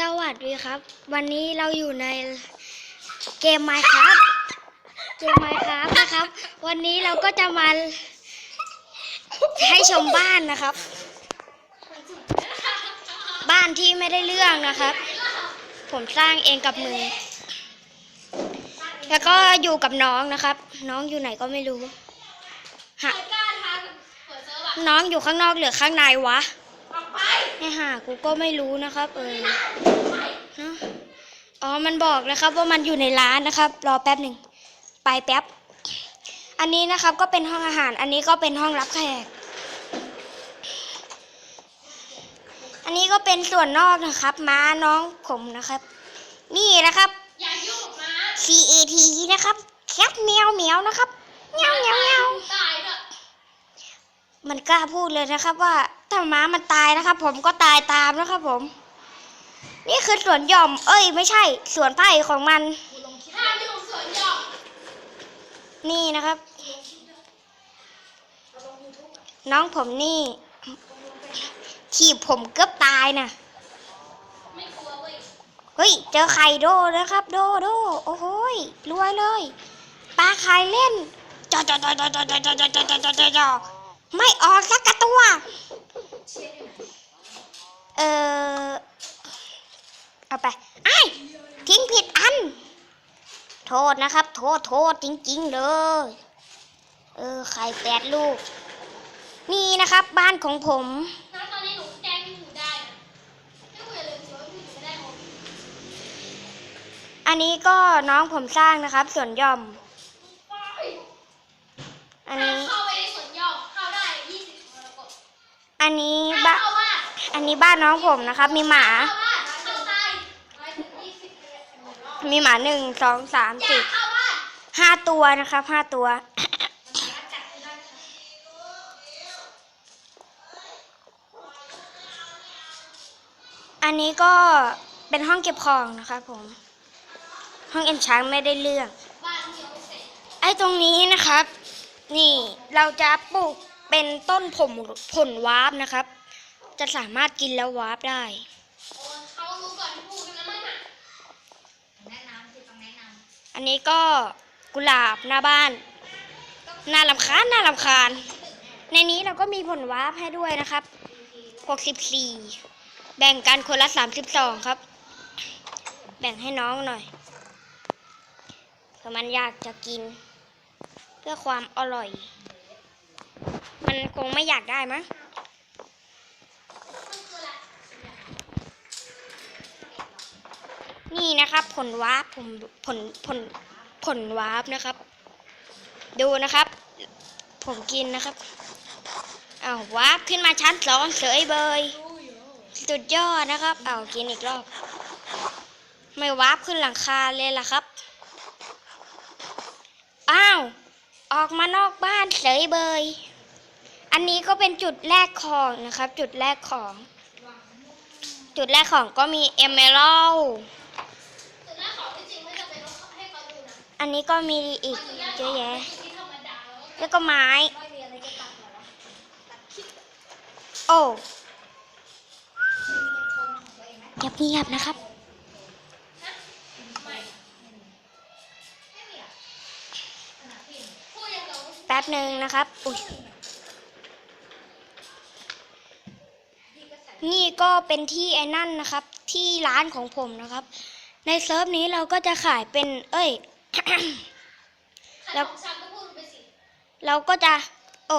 สวัสดีครับ วันนี้เราอยู่ในเกม Minecraft เกม Minecraft นะครับ วันนี้เราก็จะมาให้ชมบ้านนะครับ บ้านที่ไม่ได้เรื่องนะครับ ผมสร้างเองกับมือ แล้วก็อยู่กับน้องนะครับ น้องอยู่ไหนก็ไม่รู้ฮะน้องอยู่ข้างนอกหรือข้างในวะ ออกไปไอ้ห่ากูก็ไม่รู้นะครับ เออฮะอ๋อมันบอกนะครับว่ามันอยู่ในร้านนะครับ รอแป๊บหนึ่งไปแป๊บ อันนี้นะครับก็เป็นห้องอาหาร อันนี้ก็เป็นห้องรับแขก อันนี้ก็เป็นส่วนนอกนะครับ ม้าน้องผมนะครับ นี่นะครับอย่ายุ่งกับม้า C A T นะครับแคทแมวเหมียวนะครับเมียวเมียวเมียวตายด้วยมันกล้าพูดเลยนะครับว่า ถ้าม้ามันตายนะครับ ผมก็ตายตามนะครับผม นี่คือสวนหย่อม เอ้ย ไม่ใช่สวนไผ่ของมัน ห้ามยุ่งสวนหยอกนี่นะครับ น้องผมนี่ถีบผมเกือบตายนะไม่กลัวเว้ยเฮ้ย เจอไข่โดนะครับ โดโดโอ้โหยรวยเลยปลาไข่เล่นจอจอจอจอจอจอจอจอจอจอจอจอจอไม่ออกสักกระตัว เออเอาไปไอ้ายทิ้งผิดอัน โทษนะครับ โทษโทษจริง ๆ เลย เออไข่แปดลูก นี่นะครับบ้านของผมน้าตอนนี้หนูแจ้งที่หนูได้นะไม่คุยอย่าลืมสิว่าพี่หนูจะได้หมดอันนี้ก็น้องผมสร้างนะครับ ส่วนหย่อม อันห้ามนี้ อันนี้บ้านอันนี้บ้านน้องผมนะครับ มีหมา มีหมาหนึ่งสองสามสี่ห้าตัวนะครับห้าตัว อันนี้ก็เป็นห้องเก็บของนะครับผม ห้องเอ็นช้างไม่ได้เรื่องบ้านที่ยังไม่เสร็จไอ้ตรงนี้นะครับ นี่เราจะปลูก เป็นต้นผมผลวาร์ปนะครับ จะสามารถกินแล้ววาร์ปได้โอ้เขารู้ก่อนที่พูดกันนะมั่งอะแนะนำสิต้องแนะนอันนี้ก็กุหลาบหน้าบ้าน น่าลำคาญน่าลำคาญ ในนี้เราก็มีผลวาร์ปให้ด้วยนะครับ 64 แบ่งกันคนละ 32 ครับ แบ่งให้น้องหน่อยเผื่อมันอยากจะกิน เพื่อความอร่อย มันคงไม่อยากได้มั้งนี่นะครับ ผลวาร์ปผมผลผลผลวาร์ปนะครับ ดูนะครับ ผมกินนะครับอ้าววาร์ปขึ้นมาชั้นสองเสยเบยสุดยอดนะครับอ้าวกินอีกรอบ ไม่วาร์ปขึ้นหลังคาเลยล่ะครับอ้าวออกมานอกบ้านเสยเบย อันนี้ก็เป็นจุดแรกของนะครับ จุดแรกของ จุดแรกของก็มีเอเมอรัลอันนี้ก็มีอีกเยอะแยะ แล้วก็ไม้ โอ้เงียบเบนะครับแป๊บหนึ่งนะครับ อุ้ย นี่ก็เป็นที่ไอ้นั่นนะครับ ที่ร้านของผมนะครับ ในเซิร์ฟนี้เราก็จะขายเป็น เอ้ยขายของชำก็พูดไปสิเราก็จะ โอ้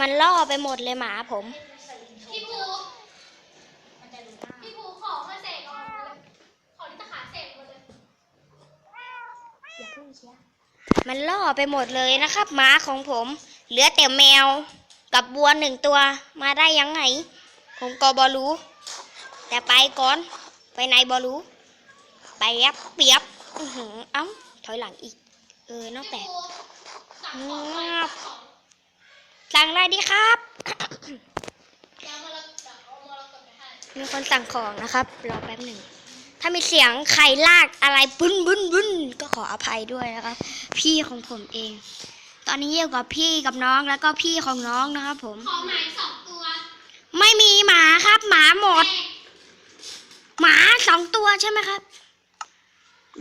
มันล่อไปหมดเลยหมาผมพี่ภูพี่ภูของมาเสกออกมาเลยของที่ตะขาเสกหมาเลยอย่าเพิ่งเชียมันล่อไปหมดเลยนะครับหมาของผม เหลือแต่แมวกับบัวหนึ่งตัวมาได้ยังไง ผมก็บอรู้ แต่ไปก่อน ไปไหนบอรู้ ไปยับเปียบอื้อหือเอ้าถอยหลังอีก เออน้องแปพี่ดภูสั่งของไปสั่งของสั่งอะไรดีครับ มีคนสั่งของนะครับ รอแป๊บหนึ่ง ถ้ามีเสียงใครลากอะไรบึ้นบึ้นบึ้นก็ขออภัยด้วยนะครับ พี่ของผมเอง ตอนนี้อยู่กับพี่กับน้องแล้วก็พี่ของน้องนะครับผม ของหมายสอง ไม่มีหมาครับ หมาหมดแม่หมาสใช่ไหมครับ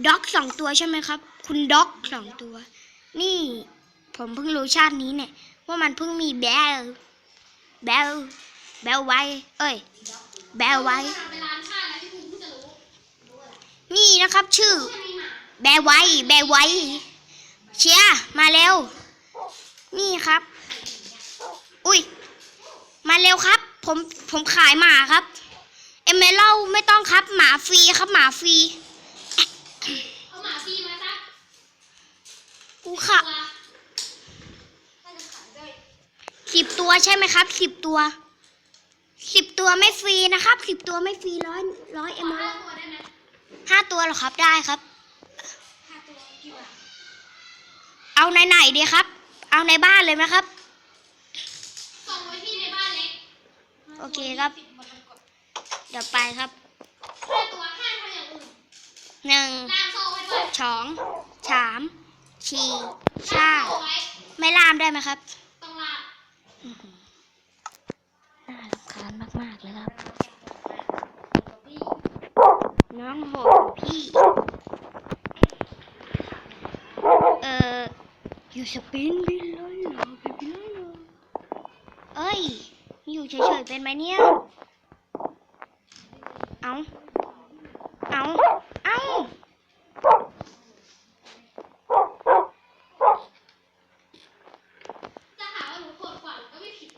ด็อกสองตัวใช่ไหมครับ คุณด็อกสองตัว นี่ผมเพิ่งรู้ชาตินี้เนี่ย ว่ามันเพิ่งมีแบลแบลแบลไว้ เอ้ย แบลไว้ นี่นะครับชื่อ แบลไว้ แบลไว้ เชียมาเร็ว นี่ครับ อุ้ยมาเร็วครับ ผมผมขายหมาครับ เอเมเล่าไม่ต้องครับหมาฟรีครับหมาฟรีเอาหมาฟรีมาสักกูค่ะตัวน่าจะขายได้สิบตัวใช่ไหมครับสิบตัวสิบตัวไม่ฟรีนะครับสิบตัวไม่ฟรีร้อยร้อยขเออเมห้าเล่าตัวได้ไหมห้าตัวเหรอครับได้ครับห้าตัวกี่บาทเอาในไหนๆดีครับ เอาในบ้านเลยไหมครับ โอเคครับสิหมดทั้งกฎเดี๋ยวไปครับห้าตัวห้าทำอย่างอื่นหนึ่งล่ามโซ่ไว้ด้วยสองสามสี่ล่าห้ามโซ่ไว้ไม่ล่ามได้ไหมครับต้องล่ามอื้อหือน่ารำคาญมาก ๆ เลยครับพี่น้องโหดกว่าพี่ เอ่ออยู่สปินบินเลยเหรอไปบินเลยเหรอเอ้ย อยู่เฉยๆเป็นไหมเนี่ย เอาเอาเอาจะหาว่าหนูโหดกว่าหนูก็ไม่ผิด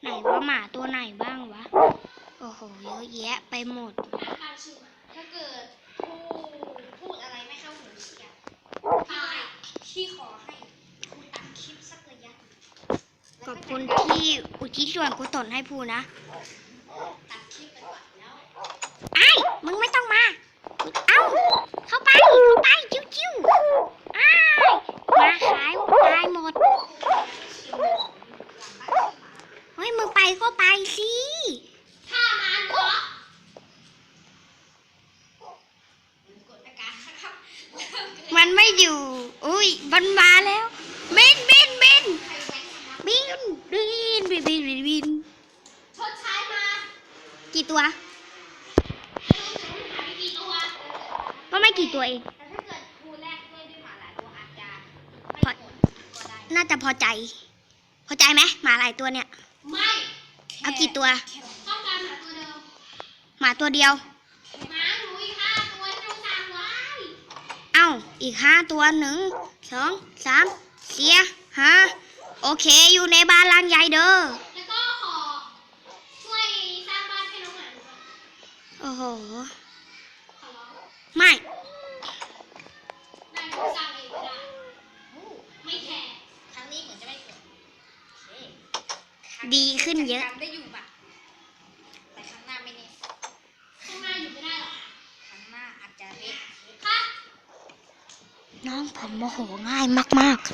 ไหนว่าหมาตัวไหนบ้างวะ โอ้โห เยอะแยะไปหมดหาการชื่อมาถ้าเกิดผู้พูดอะไรไม่เข้าหูเชียร์พี่ให้พี่ขอให้คุณตัดคลิปสักระยะ ขอบคุณที่อุทิศส่วนกุศลให้ผู้นะตัดคลิปไปก่อนแล้วไอ้ายมึงไม่ต้องมา เอ้าเข้าไป เข้าไปจิ้วๆอ้ายมาขายตายหมด เฮ้ย มึงไปก็ไปสิถ้ามันเหรอกดอาการนะครับมันไม่อยู่ อุ้ยมันมาแล้วบินบินบิน ใครแว้นนะครั บบินบินบินบินบินบินชดใช้มา กี่ตัวไม่รู้จะหายกี่ตัวก็ไม่กี่ตัวเองแต่ถ้าเกิดครูแรกด้วยด้วยหมาหลายตัวอาจจะไม่พอกดก็ได้น่าจะพอใจ พอใจไหมหมาหลายตัวเนี่ย ไม่ เอากี่ตัวต้องการหมาตัวเดิมหมาตัวเดียวหมาหนูอีกห้าตัวที่ต้องสั่งไว้เอ้าอีกห้าตัวหนึ่งสองสามเสียห้า โอเค อยู่ในบ้านหลังใหญ่เด้อ แล้วก็ขอช่วยสร้างบ้านให้น้องหมาหนูด้วยโอ้โห ขอร้องไม่ได้หนูสร้างเองก็ได้ไม่แคร์ครั้งนี้เหมือนจะไม่กดดีขึ้นเยอะทำได้อยู่แบบแต่ครั้งหน้าไม่แน่ข้างหน้าอยู่ไม่ได้หรอกครั้งหน้าอาจจะเละ ค่ะ น้องผมโมโหง่ายมากๆ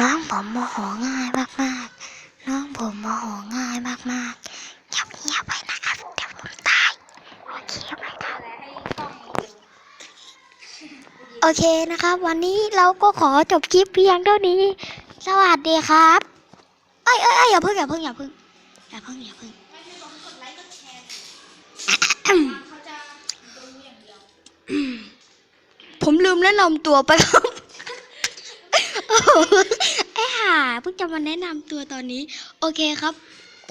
น้องผมโมโหง่ายมากๆ น้องผมโมโหง่ายมากๆเงียบเงียบไปนะครับเดี๋ยวผมตายโอเคไหมครับโอเคนะครับ วันนี้เราก็ขอจบคลิปเพียงเท่านี้ สวัสดีครับเอ้ยเอ้ยเอ้ยอย่าเพิ่งอย่าเพิ่งอย่าเพิ่งอย่าเพิ่งอย่าเพิ่งไม่ใช่บอกให้กดไลค์กดแชร์เขาจะดูอย่างเดียวผมลืมแนะนำตัวไปครับ ไอ้ห่าเพิ่งจะมาแนะนำตัวตอนนี้ โอเคครับ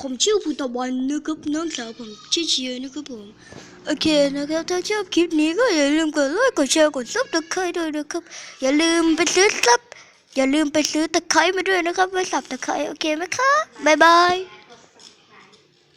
ผมชื่อภูตะบอนนะครับน้องสาวผมชื่อเชียร์นะครับผมโอเคนะครับถ้าชอบคลิปนี้ก็อย่าลืมกดไลค์กดแชร์กดซับตะไคร้ด้วยนะครับ อย่าลืมไปซื้อซับอย่าลืมไปซื้อตะไคร้มาด้วยนะครับไว้สับตะไคร้โอเคไหมคะบบ๊ายบาย